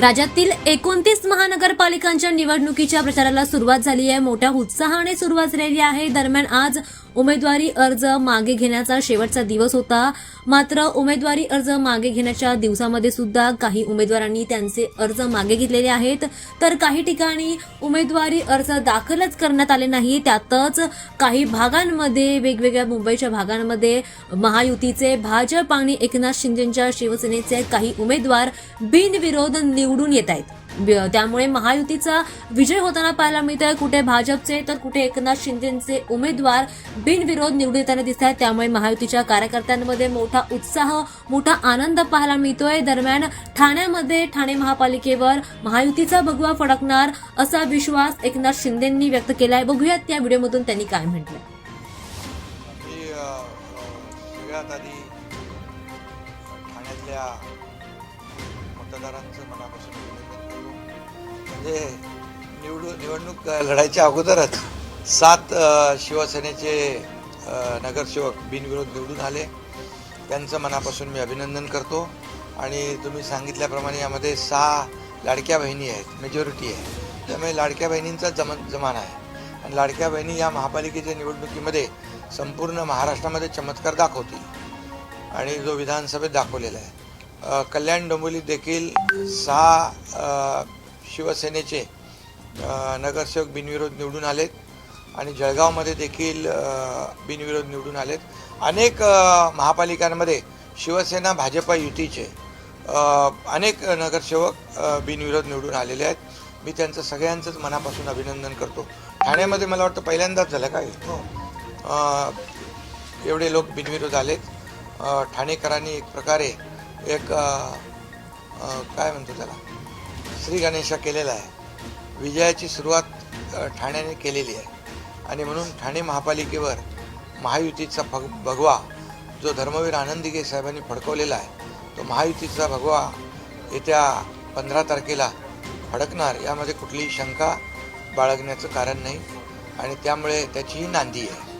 राज्यातील एकोणतीस महानगरपालिकांच्या निवडणुकीच्या प्रचाराला सुरुवात झाली आहे. मोठ्या उत्साहाने सुरुवात झालेली आहे. दरम्यान आज उमेदवारी अर्ज मागे घेण्याचा शेवटचा दिवस होता. मात्र उमेदवारी अर्ज मागे घेण्याच्या दिवसामध्ये सुद्धा काही उमेदवारांनी त्यांचे अर्ज मागे घेतलेले आहेत. तर काही ठिकाणी उमेदवारी अर्ज दाखलच करण्यात आले नाही. त्यातच काही भागांमध्ये वेगवेगळ्या मुंबईच्या भागांमध्ये महायुतीचे भाजप आणि एकनाथ शिंदेच्या शिवसेनेचे काही उमेदवार बिनविरोध निवडून येत आहेत. त्यामुळे महायुतीचा विजय होताना पाहायला मिळतोय. कुठे भाजपचे तर कुठे एकनाथ शिंदेचे उमेदवार बिनविरोध निवडून येताना दिसत आहेत त्यामुळे महायुतीच्या कार्यकर्त्यांमध्ये मोठा उत्साह मोठा आनंद पाहायला मिळतोय. दरम्यान ठाण्यामध्ये ठाणे महापालिकेवर महायुतीचा भगवा फडकणार असा विश्वास एकनाथ शिंदेंनी व्यक्त केलाय. बघूयात त्या व्हिडिओमधून त्यांनी काय म्हटलंय. सगळ्यात आधी ठाण्यातल्या मतदारांचं मनापासून म्हणजे निवडून निवडणूक लढायच्या अगोदरच सात शिवसेनेचे नगरसेवक बिनविरोध निवडून आले. त्यांचं मनापासून मी अभिनंदन करतो. आणि तुम्ही सांगितल्याप्रमाणे यामध्ये सहा लाडक्या बहिणी आहेत मेजॉरिटी आहे. त्यामुळे लाडक्या बहिणींचा जम जमाना आहे. आणि लाडक्या बहिणी या महापालिकेच्या निवडणुकीमध्ये संपूर्ण महाराष्ट्रामध्ये चमत्कार दाखवतील. आणि जो विधानसभेत दाखवलेला आहे. कल्याण डोंबिवली देखील सहा शिवसेनेचे नगरसेवक बिनविरोध निवडून आलेत आणि जळगावमध्ये देखील बिनविरोध निवडून आलेत. अनेक महापालिकांमध्ये शिवसेना भाजपा युतीचे अनेक नगरसेवक बिनविरोध निवडून आलेले आहेत. मी त्यांचं सगळ्यांचंच मनापासून अभिनंदन करतो. ठाण्यामध्ये मला वाटतं पहिल्यांदाच झालं काय हो. एवढे लोक बिनविरोध आलेत. ठाणेकरांनी एक प्रकारे एक काय म्हणतो त्याला? श्री गणेशा केलेला आहे. विजयाची सुरुवात ठाण्याने केलेली आहे. आणि म्हणून ठाणे महापालिकेवर महायुतीचा भग भगवा जो धर्मवीर आनंदिगे साहेबांनी फडकवलेला आहे तो महायुतीचा भगवा येत्या पंधरा तारखेला फडकणार यामध्ये कुठलीही शंका बाळगण्याचं कारण नाही. आणि त्यामुळे त्याचीही नांदी आहे.